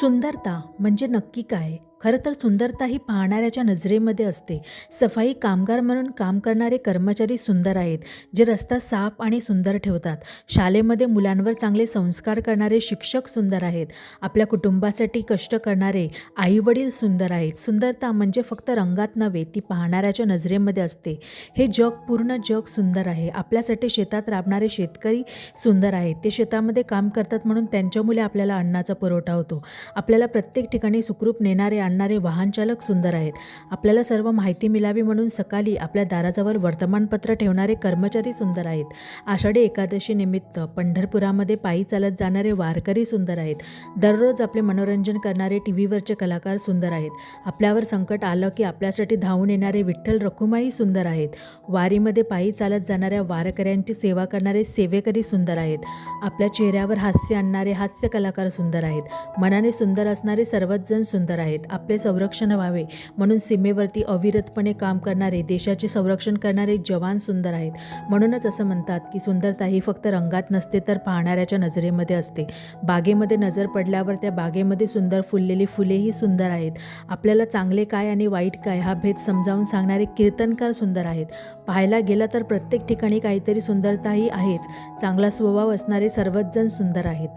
सुंदरता म्हणजे नक्की काय? खरं तर सुंदरता ही पाहणाऱ्याच्या नजरेमध्ये असते. सफाई कामगार म्हणून काम करणारे कर्मचारी सुंदर आहेत जे रस्ता साफ आणि सुंदर ठेवतात. शाळेमध्ये मुलांवर चांगले संस्कार करणारे शिक्षक सुंदर आहेत. आपल्या कुटुंबासाठी कष्ट करणारे आईवडील सुंदर आहेत. सुंदरता म्हणजे फक्त रंगात नव्हे ती पाहणाऱ्याच्या नजरेमध्ये असते. हे जग पूर्ण जग सुंदर आहे. आपल्यासाठी शेतात राबणारे शेतकरी सुंदर आहेत. ते शेतामध्ये काम करतात म्हणून त्यांच्यामुळे आपल्याला अन्नाचा पुरवठा होतो. आपल्याला प्रत्येक ठिकाणी सुखरूप नेणारे आणणारे वाहनचालक सुंदर आहेत. आपल्याला सर्व माहिती मिळावी म्हणून सकाळी आपल्या दाराजवळ वर्तमानपत्र ठेवणारे कर्मचारी सुंदर आहेत. आषाढी एकादशी निमित्त पंढरपुरामध्ये पायी चालत जाणारे वारकरी सुंदर आहेत. दररोज आपले मनोरंजन करणारे टी व्हीवरचे कलाकार सुंदर आहेत. आपल्यावर संकट आलं की आपल्यासाठी धावून येणारे विठ्ठल रखुमाई सुंदर आहेत. वारीमध्ये पायी चालत जाणाऱ्या वारकऱ्यांची सेवा करणारे सेवेकरी सुंदर आहेत. आपल्या चेहऱ्यावर हास्य आणणारे हास्य कलाकार सुंदर आहेत. मनाने सुंदर असणारे सर्वच जण सुंदर आहेत. आपले संरक्षण व्हावे. म्हणून सीमेवरती अविरतपणे काम करणारे देशाचे संरक्षण करणारे जवान सुंदर आहेत. म्हणूनच असं म्हणतात की सुंदरता ही फक्त रंगात नसते तर पाहणाऱ्याच्या नजरेमध्ये असते. बागेमध्ये नजर पडल्यावर त्या बागेमध्ये सुंदर फुललेली फुलेही सुंदर आहेत. आपल्याला चांगले काय आणि वाईट काय हा भेद समजावून सांगणारे कीर्तनकार सुंदर आहेत. पाहायला गेलं तर प्रत्येक ठिकाणी काहीतरी सुंदरताही आहेच. चांगला स्वभाव असणारे सर्वच जण सुंदर आहेत.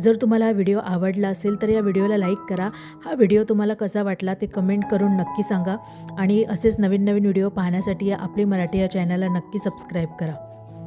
जर तुम्हाला हा व्हिडिओ आवडला असेल तर या व्हिडिओला लाईक करा. हा व्हिडिओ तुम्हाला कसा वाटला ते कमेंट करून नक्की सांगा. आणि असेच नवीन नवीन व्हिडिओ पाहण्यासाठी या आपली मराठी या चॅनलला नक्की सबस्क्राईब करा.